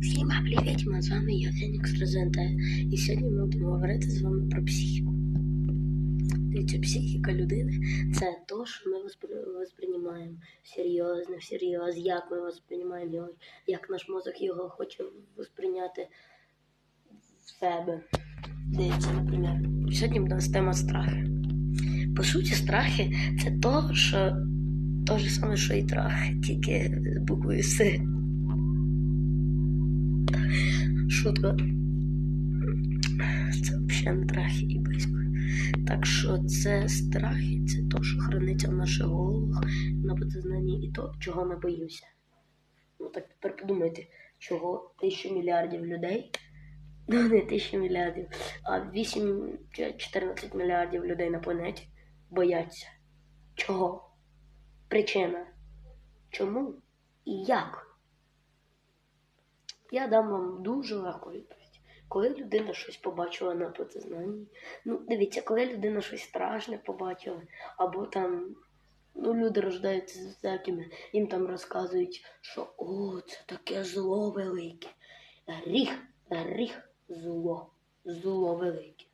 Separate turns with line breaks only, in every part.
Всім привіт, ми з вами я Фенікс Розента. І сьогодні ми будемо говорити з вами про психіку. Дивіться, психіка людини це то, що ми воспри- восприймаємо серйозно, всерйоз, як ми восприймаємо його, як наш мозок його хоче восприйняти в себе. Дивіться, наприклад, сьогодні у нас тема страхи. По суті, страхи це то, що то ж саме, що і трах, тільки з буквою С. Шутка. Це взагалі не страхи і близько. Так що це страхи, це то, що храниться в наших головах, на підсознанні і то, чого ми боїмося. Ну так тепер подумайте, чого тисячу мільярдів людей, ну не тисячу мільярдів, а 8 чи 14 мільярдів людей на планеті бояться. Чого? Причина. Чому і як? Я дам вам дуже легку відповідь. Коли людина щось побачила на підсознанні, ну дивіться, коли людина щось страшне побачила, або там ну, люди рождаються з всякими, їм там розказують, що о, це таке зло велике. Гріх, гріх, зло, зло велике.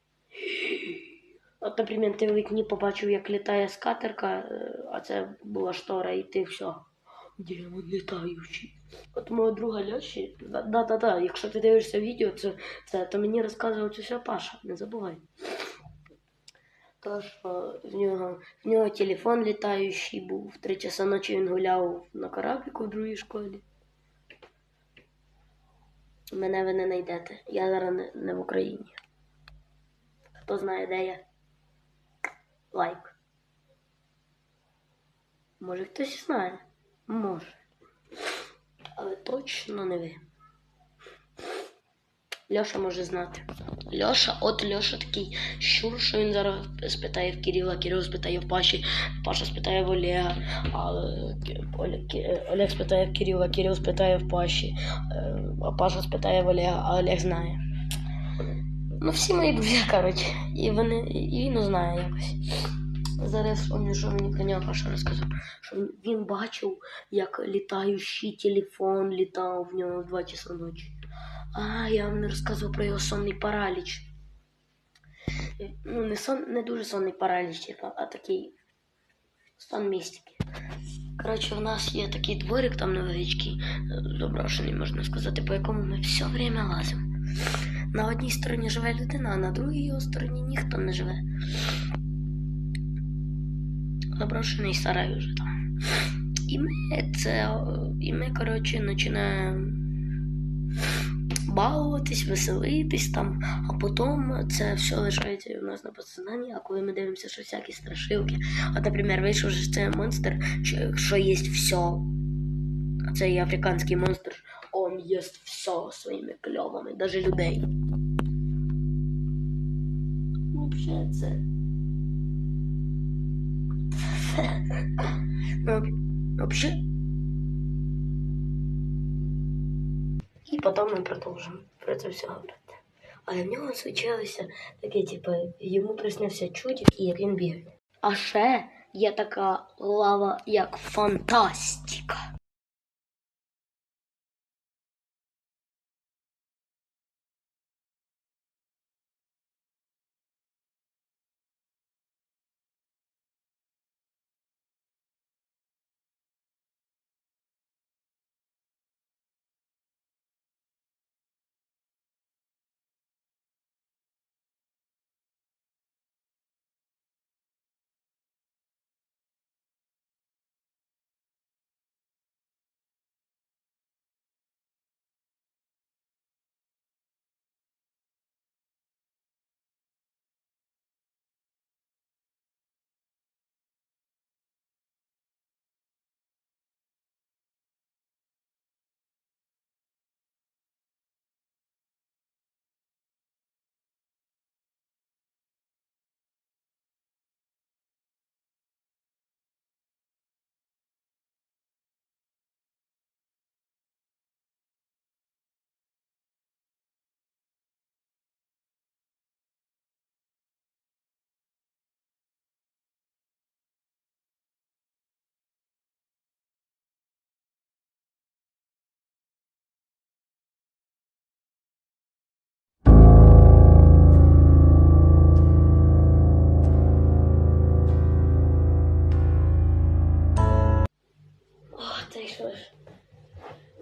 От, наприклад, ти в вікні побачив, як літає скатерка, е, а це була штора, і ти все. Демон літаючий. От мого друга Льоші, да-да-да, якщо ти дивишся відео, це, це, то мені розказував це все Паша, не забувай. То, що в нього, в нього телефон літаючий був, в три часа ночі він гуляв на корабліку в другій школі. Мене ви не знайдете. Я зараз не, не в Україні. Хто знає, де я? Лайк. Може хтось знає? Може. Але точно не ви. Льоша може знати. Льоша, от Льоша такий щур, що він зараз спитає в Кирила, Кирил спитає в Паші, Паша спитає в Олега, а Олег, спитає в Кирила, Кирил спитає в Паші, е, а Паша спитає в Олега, а Олег знає. Ну, всі мої друзі, коротше, і вони, і він знає якось. Зараз он що мені про нього Паша розказав, що він бачив, як літаючий телефон літав в нього в 2 часа ночі. А, я вам не розказував про його сонний параліч. Ну, не сон, не дуже сонний параліч, типа, а такий сон містики. Коротше, в нас є такий дворик там невеличкий, заброшений, можна сказати, по якому ми все время лазимо. На одній стороні живе людина, а на другій його стороні ніхто не живе. Заброшений сарай вже там. І ми це. І ми, коротше, починаємо балуватись, веселитись там, а потім це все лишається у нас на підсознанні, а коли ми дивимося, що всякі страшилки. От, наприклад, вийшов же цей монстр, що- є все. Цей африканський монстр, он їсть все своїми кльовами, навіть людей. Взагалі, це. Ну, вообще. І потім ми продовжимо про це все говорити. Але в нього случилося таке, типу, йому приснився чудик і як він бігає. А ще є така лава, як фантастика.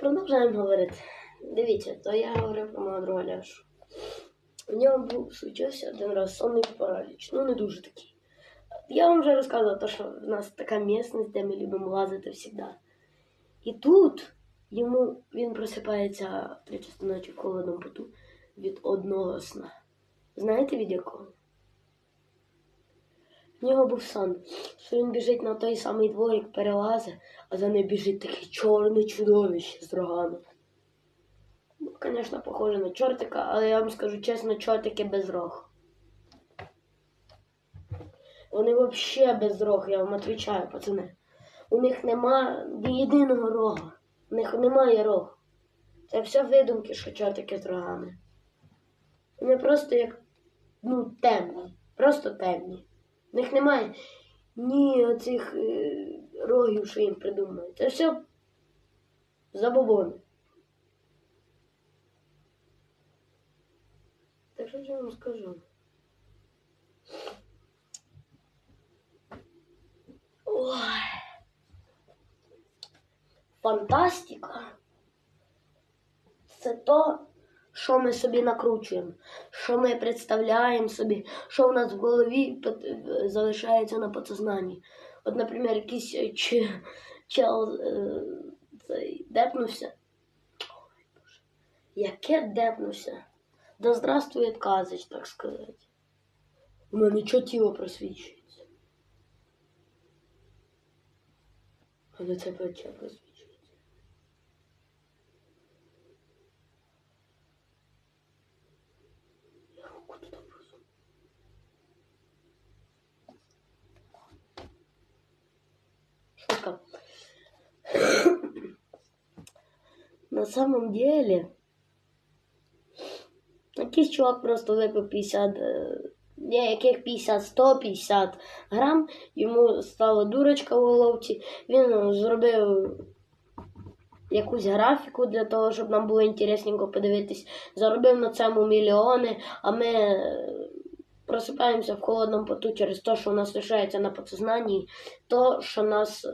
Продовжуємо говорити. Дивіться, то я говорив про мого друга Ляшу. У нього був случився один раз сонний параліч. Ну, не дуже такий. Я вам вже розказував, то, що в нас така місцевість, де ми любимо лазити завжди. І тут йому він просипається в три часи ночі в холодному поту від одного сна. Знаєте від якого? В нього був сон, що він біжить на той самий дворик, перелазить, а за ним біжить таке чорне чудовище з рогами. Ну, звісно, похоже на чортика, але я вам скажу чесно, чортики без рог. Вони взагалі без рог, я вам відповідаю, пацани. У них нема ні єдиного рога. У них немає рог. Це все видумки, що чортики з рогами. Вони просто як ну, темні. Просто темні. В них немає ні оцих е, рогів, що їм придумають. Це все забобони. Так що я вам скажу? Ой. Фантастика. Це то, що ми собі накручуємо, що ми представляємо собі, що в нас в голові залишається на подсознанні. От, наприклад, якийсь е, ч- чел е, цей, депнувся. Ой, Боже. Яке депнувся? Да здравствует казач, так сказати. У мене тіло просвічується. Але це плече просвічується. Я руку туди просуну. Шутка. На самом деле, якийсь чувак просто випив 50, е, ні, яких 50, 150 грам, йому стала дурочка в головці, він зробив якусь графіку для того, щоб нам було інтересненько подивитись, заробив на цьому мільйони, а ми е, просипаємося в холодному поту через те, що у нас лишається на подсознанні, то, що нас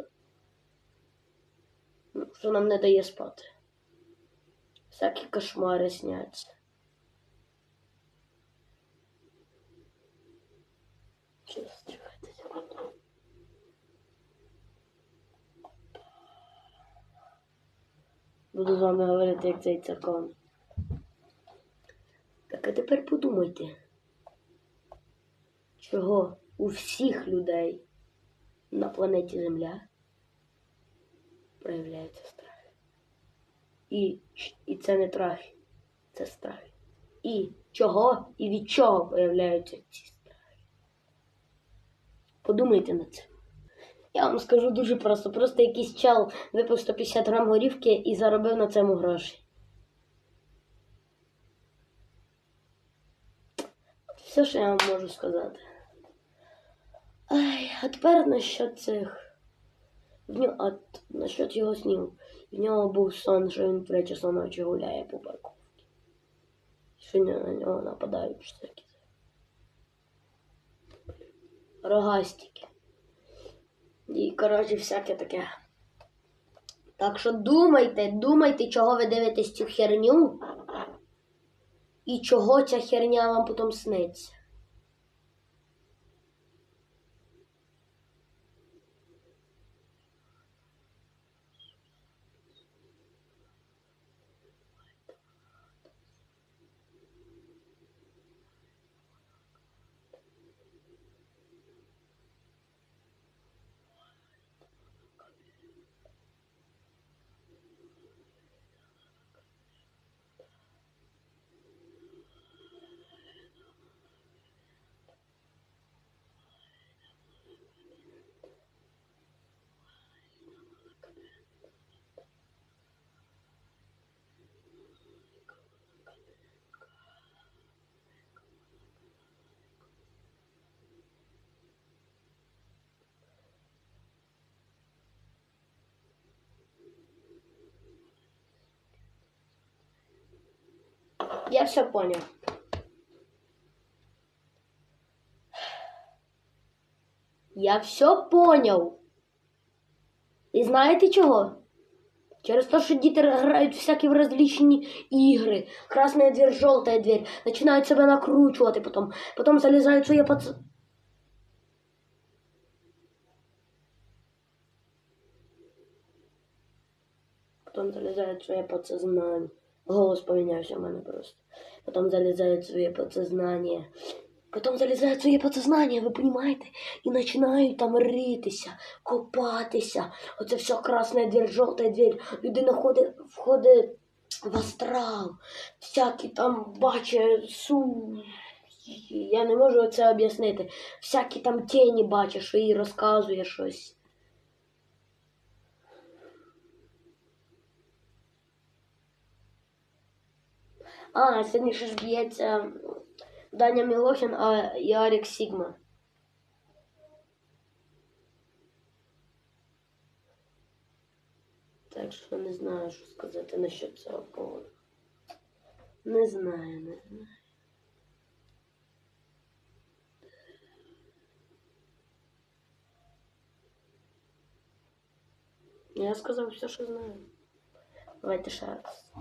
ну, що нам не дає спати. Всякі кошмари сняться. Щас, чекайте секунду. Буду з вами говорити, як цей церковний. Так а тепер подумайте, чого у всіх людей на планеті Земля проявляється. І, і це не трахи, це страхи. І чого і від чого появляються ці страхи. Подумайте над цим. Я вам скажу дуже просто. Просто якийсь чел випив 150 грам горівки і заробив на цьому гроші. Все, що я вам можу сказати. Ай, а тепер насчет цих. А насчет його снів. В нього був сон, що він три часа ночі гуляє по парковці. Що на нього нападають всякі. Рогастики. І, коротше, всяке таке. Так що думайте, думайте, чого ви дивитесь цю херню. І чого ця херня вам потім сниться. Я все понял. Я все понял. І знаєте чого? Через то, что дети играют в всякие в различные игры. Красная дверь, желтая дверь. Начинают себя накручивать потом. Потом залезают в свои пац... Потом залезают в своє подсознание. Голос помінявся в мене просто. Потом залезают в своє подсознание. Потом залізають своє подсознание, ви розумієте? І починають там ритися, копатися. Оце все красна двір, жовта двір. Людина ходить, входить в астрал. Всякі там бачить су. Я не можу це об'яснити. Всякі там тіні бачить, що їй розказує щось. А, ще ж б'ється Даня Мілохін а, і Арік Сігма. Так що не знаю, що сказати насчет цього поводу. Не знаю, не знаю. Я сказав все, що знаю. Давайте ще раз.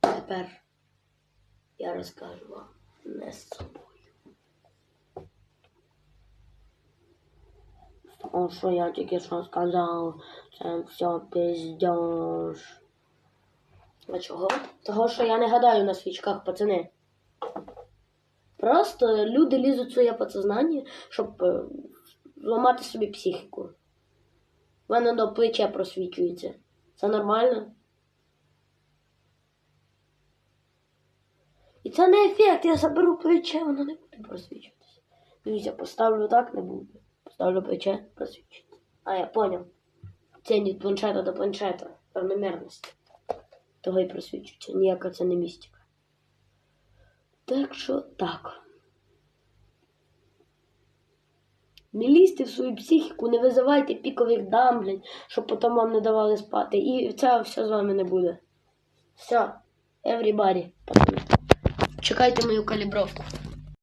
Тепер я розкажу вам не з собою. Тому що я тільки що сказав, це все пиздеж. А чого? Того, що я не гадаю на свічках, пацани. Просто люди лізуть в своє подсознання, щоб е, зламати собі психіку. В мене до плече просвічується. Це нормально? І це не ефект, я заберу плече, воно не буде просвічуватися. Дивіться, поставлю так, не буде. Поставлю плече, просвічується. А, я поняв. Це від планшета до планшета. Равномірність. Того і просвічується. Ніяка це не містика. Так що так. Не лізьте в свою психіку, не визивайте пікових дам, блядь, щоб потім вам не давали спати. І це все з вами не буде. Все. Everybody. Чекайте мою калібровку.